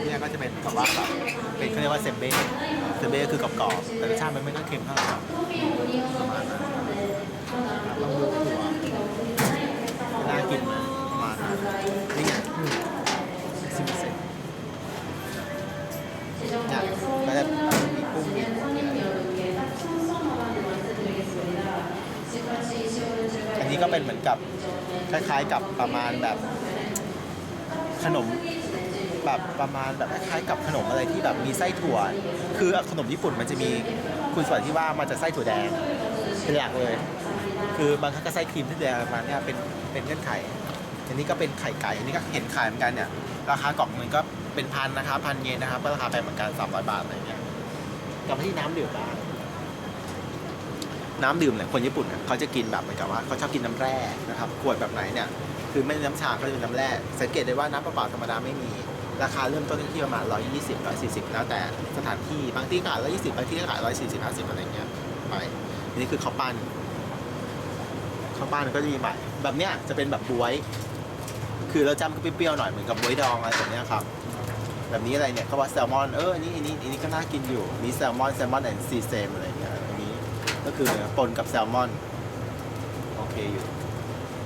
กเนี้ยก็จะเป็นแบบว่าแบบเป็นเขาเรียกว่าเซมเบ้เซมเบ้ก็คือกรอบๆแต่รสชาติมันไม่ค่อยเค็มเท่าไหร่ครับประมาณนั้นลองดูถั่วน่ากินมประมาณนี่ไงสิบเปอร์เซ็นต์เนี่ยก็จะมีกุ้งมีอันนี้ก็เป็นเหมือนกับคล้ายๆกับประมาณแบบขนม แบบประมาณแบบคล้ายๆกับขนมอะไรที่แบบมีไส้ถั่ว คือขนมญี่ปุ่นมันจะมีคุณสมบัติที่ว่ามันจะไส้ถั่วแดงเป็นหลักเลย คือบางครั้งก็ไส้ครีมที่แดงประมาณเนี้ยเป็นเป็นเงื่อนไข อันนี้ก็เป็นไข่ไก่ อันนี้ก็เห็นขายเหมือนกันเนี่ย ราคากล่องหนึงก็เป็นพันนะครับพันเยนนะครับก็ราคาแพงเหมือนกัน300บาทอะไรเงี้ยกลับมาที่น้ำดื่มบ้างน้ำดื่มเนี่ยคนญี่ปุ่นเนี่ยเขาจะกินแบบเหมือนกับว่าเขาชอบกินน้ำแร่นะครับขวดแบบไหนเนี่ยคือไม่ใช่น้ำชาก็จะเป็นน้ำแร่สังเกตได้ว่าน้ำเปล่าธรรมดาไม่มี ราคาเริ่มต้นที่ประมาณ 120 140 แล้วแต่สถานที่บางที่ก็ขาย120 บางที่ก็ขาย140 50อะไรเงี้ยไปนนี้คือข้าวปั้นข้าวปั้นก็จะมีแบบแบบเนี้ยจะเป็นแบบบวย คือเราจำก็เปรี้ยวๆหน่อยเหมือนกับบวยดองอะไรแบบเนี้ยครับแบบนี้อะไรเนี่ยเขาว่าแซลมอนเอออันนี้อันนี้อันนี้ก็น่ากินอยู่มีแซลมอนแซลมอนแอนด์ซีเซมอะไรเงี้ยอันนี้ก็คือปนกับแซลมอนโอเคอยู่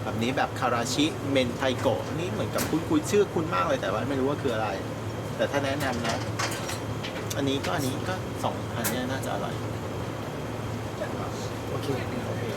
แบบนี้แบบคาราชิเมนไทโกะนี่เหมือนกับคุ้นคุยชื่อคุ้นมากเลยแต่ว่าไม่รู้ว่าคืออะไร แต่ถ้าแนะนำนะ อันนี้ก็อันนี้ก็สองอันเนี้ยน่าจะอร่อย โอเค